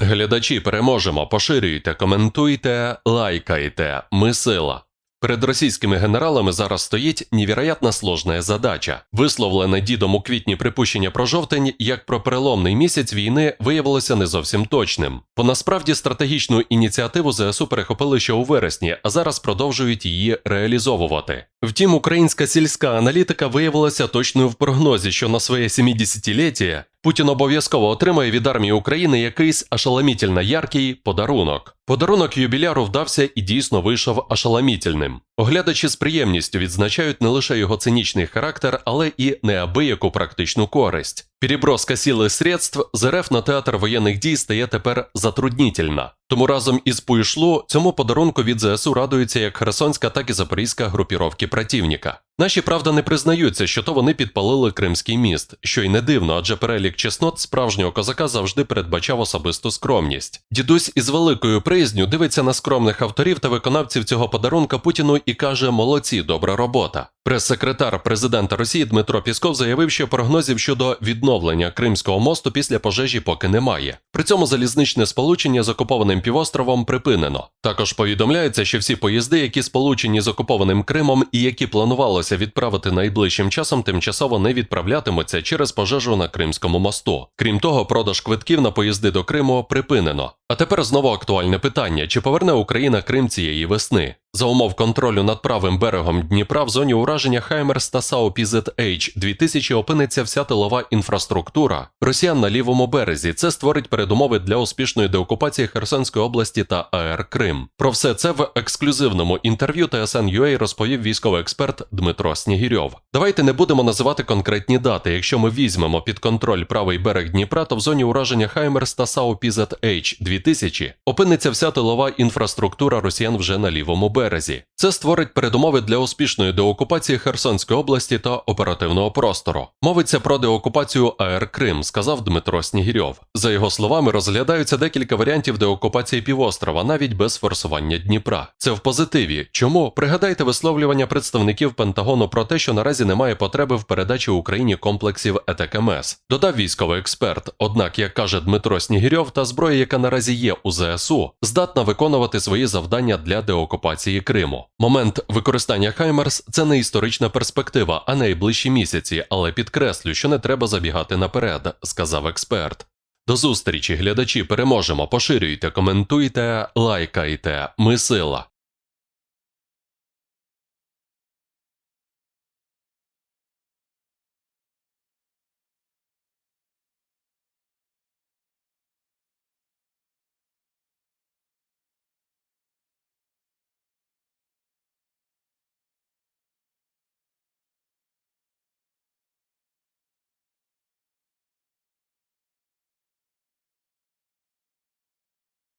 Глядачі переможемо, поширюйте, коментуйте, лайкайте. Ми сила. Перед російськими генералами зараз стоїть невероятно сложна задача. Висловлене дідом у квітні припущення про жовтень, як про переломний місяць війни, виявилося не зовсім точним. Бо насправді стратегічну ініціативу ЗСУ перехопили ще у вересні, а зараз продовжують її реалізовувати. Втім, українська сільська аналітика виявилася точною в прогнозі, що на своє 70-ліття Путін обов'язково отримає від армії України якийсь ашаламітельно яркий подарунок. Подарунок юбіляру вдався і дійсно вийшов ашаламітельним. Оглядачі з приємністю відзначають не лише його цинічний характер, але і неабияку практичну користь. Переброска сіли средств з РФ на театр воєнних дій стає тепер затруднітельна. Тому разом із Пуйшлу цьому подарунку від ЗСУ радуються як Херсонська, так і Запорізька групіровки противника. Наші правда не признаються, що то вони підпалили Кримський міст, що й не дивно, адже перелік чеснот справжнього козака завжди передбачав особисту скромність. Дідусь із великою приязню дивиться на скромних авторів та виконавців цього подарунка Путіну і каже: молодці, добра робота. Прес-секретар президента Росії Дмитро Пісков заявив, що прогнозів щодо відновлення Кримського мосту після пожежі поки немає. При цьому залізничне сполучення з окупованим півостровом припинено. Також повідомляється, що всі поїзди, які сполучені з окупованим Кримом і які планувалося відправити найближчим часом, тимчасово не відправлятимуться через пожежу на Кримському мосту. Крім того, продаж квитків на поїзди до Криму припинено. А тепер знову актуальне питання: чи поверне Україна Крим цієї весни? За умов контролю над правим берегом Дніпра в зоні ураження Хаймерс та САУ PZH 2000 опиниться вся тилова інфраструктура росіян на лівому березі. Це створить передумови для успішної деокупації Херсонської області та АР Крим. Про все це в ексклюзивному інтерв'ю TSN.ua розповів військовий експерт Дмитро Снігірьов. Давайте не будемо називати конкретні дати. Якщо ми візьмемо під контроль правий берег Дніпра, то в зоні ураження Хаймерс та САУ PZH 2000 опиниться вся тилова інфраструктура росіян вже на лівому березі березі. Це створить передумови для успішної деокупації Херсонської області та оперативного простору. Мовиться про деокупацію АР Крим, сказав Дмитро Снігірьов. За його словами, розглядаються декілька варіантів деокупації півострова, навіть без форсування Дніпра. Це в позитиві. Чому пригадайте висловлювання представників Пентагону про те, що наразі немає потреби в передачі Україні комплексів ЕТКМС. Додав військовий експерт. Однак, як каже Дмитро Снігірьов, та зброя, яка наразі є у ЗСУ, здатна виконувати свої завдання для деокупації. Криму. Момент використання Хаймерс це не історична перспектива, а найближчі місяці, але підкреслю, що не треба забігати наперед, сказав експерт. До зустрічі, глядачі, переможемо. Поширюйте, коментуйте, лайкайте. Ми сила.